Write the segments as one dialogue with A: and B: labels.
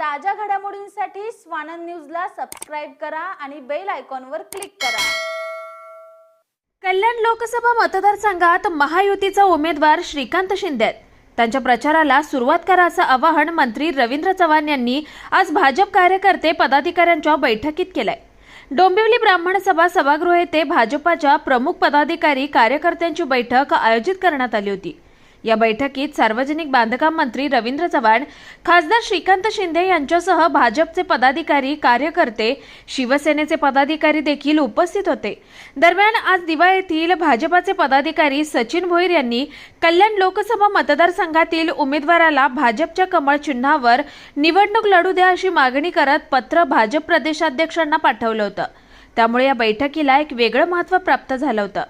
A: ताज्या घडामोडींसाठी स्वानंद न्यूजला सबस्क्राईब करा आणि बेल आयकॉनवर क्लिक करा.
B: कल्याण लोकसभा मतदारसंघात महायुतीचा उमेदवार श्रीकांत शिंदे आहेत. त्यांच्या प्रचाराला सुरुवात करा असं आवाहन मंत्री रवींद्र चव्हाण यांनी आज भाजप कार्यकर्ते पदाधिकाऱ्यांच्या बैठकीत केलंय. डोंबिवली ब्राह्मण सभा सभागृह येथे भाजपाच्या प्रमुख पदाधिकारी कार्यकर्त्यांची बैठक आयोजित करण्यात आली होती. या बैठकीत सार्वजनिक बांधकाम मंत्री रवींद्र चव्हाण खासदार श्रीकांत शिंदे यांच्यासह भाजपचे पदाधिकारी कार्यकर्ते शिवसेनेचे पदाधिकारी देखील उपस्थित होते. दरम्यान आज दिवा येथील भाजपाचे पदाधिकारी सचिन भोईर यांनी कल्याण लोकसभा मतदारसंघातील उमेदवाराला भाजपच्या कमळ चिन्हावर निवडणूक लढू द्या अशी मागणी करत पत्र भाजप प्रदेशाध्यक्षांना पाठवलं होतं. त्यामुळे या बैठकीला एक वेगळं महत्त्व प्राप्त झालं होतं.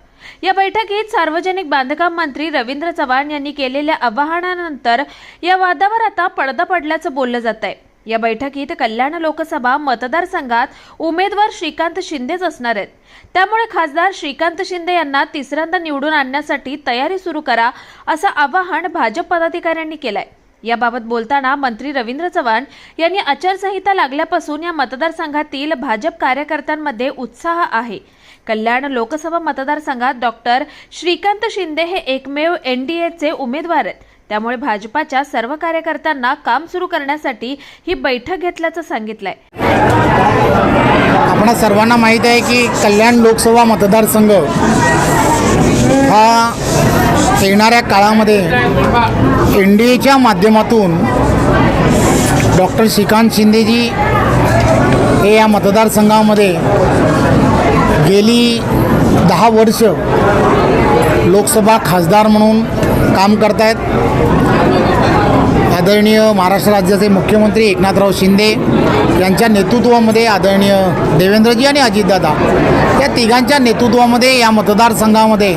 B: या बैठकीत सार्वजनिक बांधकाम मंत्री रवींद्र चव्हाण यांनी केलेल्या आवाहनानंतर या वादावर आता पडदा पडल्याचं बोललं जात आहे या बैठकीत कल्याण लोकसभा मतदारसंघात उमेदवार श्रीकांत शिंदेच असणार आहेत. त्यामुळे खासदार श्रीकांत शिंदे यांना तिसऱ्यांदा निवडून आणण्यासाठी तयारी सुरू करा असं आवाहन भाजप पदाधिकाऱ्यांनी केलंय. याबाबत बोलताना मंत्री रवींद्र चव्हाण यांनी आचारसंहिता लागल्यापासून या मतदारसंघातील भाजप कार्यकर्त्यांमध्ये उत्साह आहे. कल्याण लोकसभा मतदारसंघात डॉक्टर श्रीकांत शिंदे हे एकमेव एनडीएचे उमेदवार आहेत. त्यामुळे भाजपाच्या सर्व कार्यकर्त्यांना काम सुरू करण्यासाठी ही बैठक घेतल्याचं सांगितलंय.
C: आपणा सर्वांना माहीत आहे की कल्याण लोकसभा मतदारसंघ हा येणाऱ्या काळामध्ये एन डी एच्या माध्यमातून डॉक्टर श्रीकांत शिंदेजी हे या मतदारसंघामध्ये गेली दहा वर्ष लोकसभा खासदार म्हणून काम करत आहेत आदरणीय महाराष्ट्र राज्याचे मुख्यमंत्री एकनाथराव शिंदे यांच्या नेतृत्वामध्ये आदरणीय देवेंद्रजी आणि अजितदादा या तिघांच्या नेतृत्वामध्ये या मतदारसंघामध्ये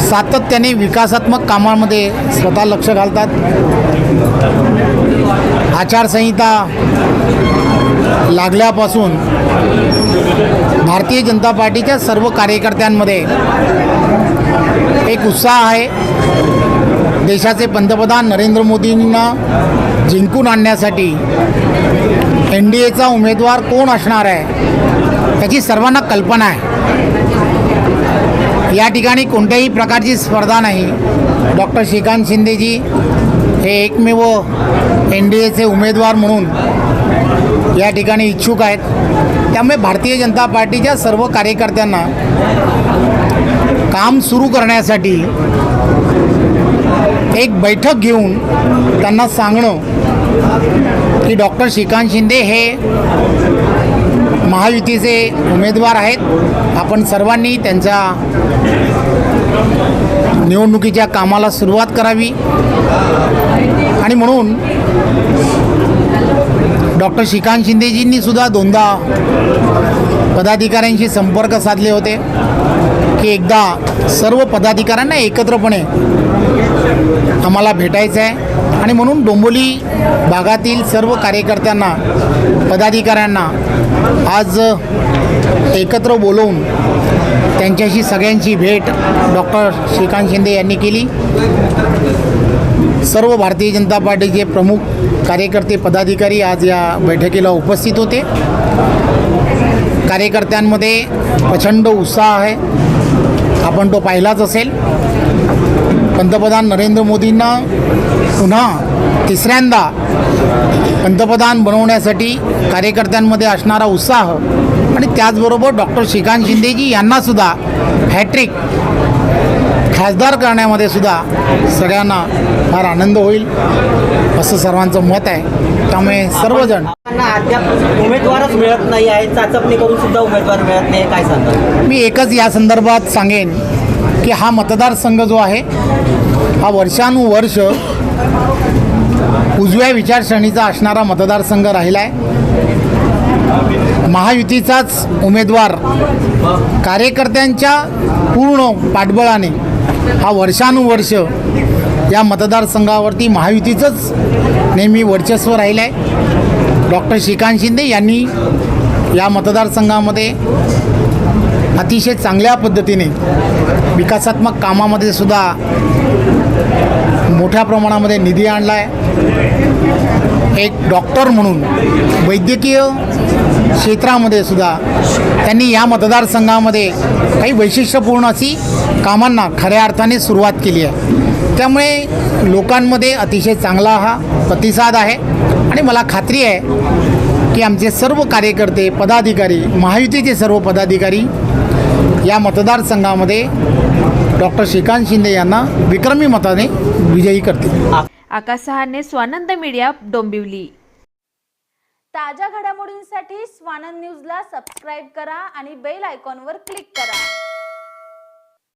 C: सातत्याने विकासात्मक कामांमध्ये स्वतः लक्ष घालतात. आचारसंहिता लागल्यापासून भारतीय जनता पार्टीच्या सर्व कार्यकर्त्यांमध्ये एक उत्साह आहे. देशाचे पंतप्रधान नरेंद्र मोदींना जिंकून आणण्यासाठी एन डी एचा उमेदवार कोण असणार आहे त्याची सर्वांना कल्पना आहे. या ठिकाणी कोणत्याही प्रकारची स्पर्धा नाही. डॉक्टर श्रीकांत शिंदेजी हे एकमेव एन डी एचे उमेदवार म्हणून या ठिकाणी इच्छुक आहेत. त्यामुळे भारतीय जनता पार्टीच्या सर्व कार्यकर्त्यांना काम सुरू करण्यासाठी एक बैठक घेऊन त्यांना सांगणं की डॉक्टर श्रीकांत शिंदे हे महायुतीचे उमेदवार आहेत. आपण सर्वांनी त्यांच्या निवडणुकीच्या कामाला सुरुवात करावी. आणि म्हणून डॉक्टर श्रीकांत शिंदेजींनी सुद्धा दोनदा पदाधिकाऱ्यांशी संपर्क साधले होते की एकदा सर्व पदाधिकाऱ्यांना एकत्रपणे आम्हाला भेटायचं आहे. आणि म्हणून डोंबोली भागातील सर्व कार्यकर्त्यांना पदाधिकाऱ्यांना आज एकत्र बोलवून त्यांच्याशी सगळ्यांची भेट डॉक्टर श्रीकांत शिंदे यांनी केली. सर्व भारतीय जनता पार्टीचे प्रमुख कार्यकर्ते पदाधिकारी आज या बैठकीला उपस्थित होते. कार्यकर्त्यांमध्ये प्रचंड उत्साह आहे. आपण तो पाहिलाच असेल. पंतप्रधान नरेंद्र मोदींना पुन्हा तिसऱ्यांदा पंतप्रधान बनवण्यासाठी कार्यकर्त्यांमध्ये असणारा उत्साह आणि त्याचबरोबर डॉक्टर श्रीकांत शिंदेजी यांनासुद्धा हॅट्रिक खासदार करण्यामध्ये सुद्धा सगळ्यांना फार आनंद होईल असं सर्वांचं मत आहे. त्यामुळे सर्वजण
D: उमेदवारच मिळत नाही आहे चाचपणी करून सुद्धा उमेदवार मिळत नाही काय सांगता
C: मी एकच या संदर्भात सांगेन की हा मतदारसंघ जो आहे हा वर्षानुवर्ष उजव्या विचारसरणीचा असणारा मतदारसंघ राहिला आहे महायुतीचाच उमेदवार कार्यकर्त्यांच्या पूर्ण पाठबळाने हा वर्षानुवर्ष या मतदारसंघावरती महायुतीचंच नेहमी वर्चस्व राहिलं आहे डॉक्टर श्रीकांत शिंदे यांनी या मतदारसंघामध्ये अतिशय चांगल्या पद्धतीने विकासात्मक कामामध्ये सुद्धा मोठ्या प्रमाणामध्ये निधी आणला आहे एक डॉक्टर म्हणून वैद्यकीय क्षेत्रामध्ये सुद्धा त्यांनी या मतदारसंघामध्ये काही वैशिष्ट्यपूर्ण अशी कामांना खऱ्या अर्थाने सुरुवात केली आहे. त्यामुळे लोकांमध्ये अतिशय चांगला हा प्रतिसाद आहे. आणि मला खात्री आहे की आमचे सर्व कार्यकर्ते पदाधिकारी महायुतीचे सर्व पदाधिकारी या मतदारसंघामध्ये डॉक्टर श्रीकांत शिंदे यांना विक्रमी मताने विजयी करतील.
B: आकाश सहाने स्वानंद मीडिया डोंबिवली.
A: ताज्या घडामोडींसाठी स्वानंद न्यूजला सबस्क्राईब करा आणि बेल आयकॉनवर क्लिक करा.